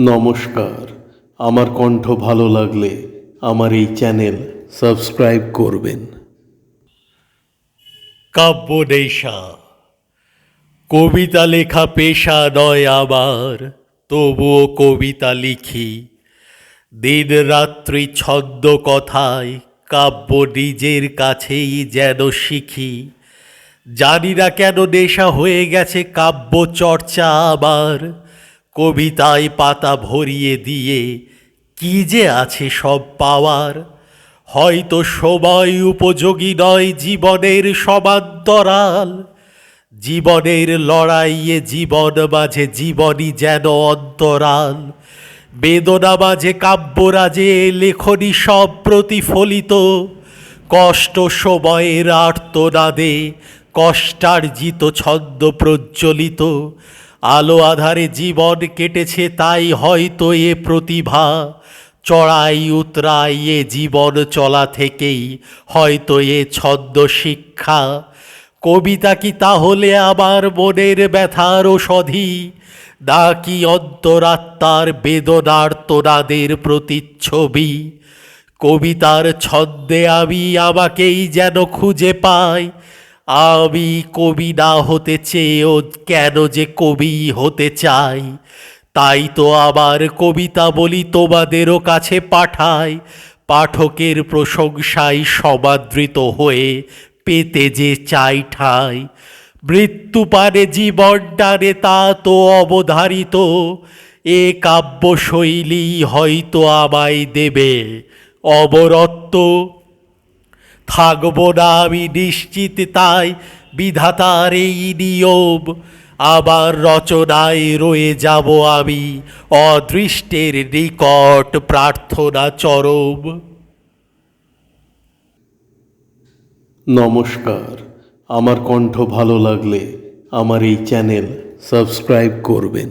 নমস্কার। আমার কণ্ঠ ভালো লাগলে আমার এই চ্যানেল সাবস্ক্রাইব করবেন। কাব্য নেশা, কবিতা লেখা পেশা নয় আমার, তবুও কবিতা লিখি। দিন রাত্রি ছন্দ কথায় কাব্য নিজের কাছেই যেন শিখি। জানি না কেন নেশা হয়ে গেছে কাব্য চর্চা আমার কবিতায় পাতা ভরিয়ে দিয়ে কি যে আছে সব পাওয়ার? হয়তো সময় উপযোগী নয় জীবনের সমান্তরাল। জীবনের লড়াইয়ে জীবন মাঝে জীবনই যেন অন্তরাল। বেদনা মাঝে কাব্যরাজে লেখনী সব প্রতিফলিত। কষ্ট সময়ের আর্তনাদে কষ্টার্জিত ছন্দ প্রজ্বলিত। আলো আধারে জীবন কেটেছে তাই হয়তো এ প্রতিভা। চড়াই উতরাই এ জীবন চলা থেকেই হয়তো এ ছন্দ শিক্ষা। কবিতা কি তাহলে আমার মনের ব্যথার ওষধি নাকি অন্তরাত্মার বেদনার তোনাদের প্রতিচ্ছবি? কবিতার ছন্দে আমি আমাকেই যেন খুঁজে পাই। আমি কবি না হতে চেয়েও কেন যে কবি হতে চাই? তাই তো আবার কবিতা বলি তোমাদেরও কাছে পাঠাই। পাঠকের প্রশংসায় সমাদৃত হয়ে পেতে যে চাই ঠাই। মৃত্যু পারে জীবন টানে তা তো অবধারিত। এ কাব্যশৈলী হয়তো আমায় দেবে অবরত্ব থাকব না আমি নিশ্চিত তাই, বিধাতার এই নিয়ম। আবার রচনায় রয়ে যাব আমি, অদৃষ্টের নিকট প্রার্থনা চরম। নমস্কার, আমার কণ্ঠ ভালো লাগলে আমার এই চ্যানেল সাবস্ক্রাইব করবেন।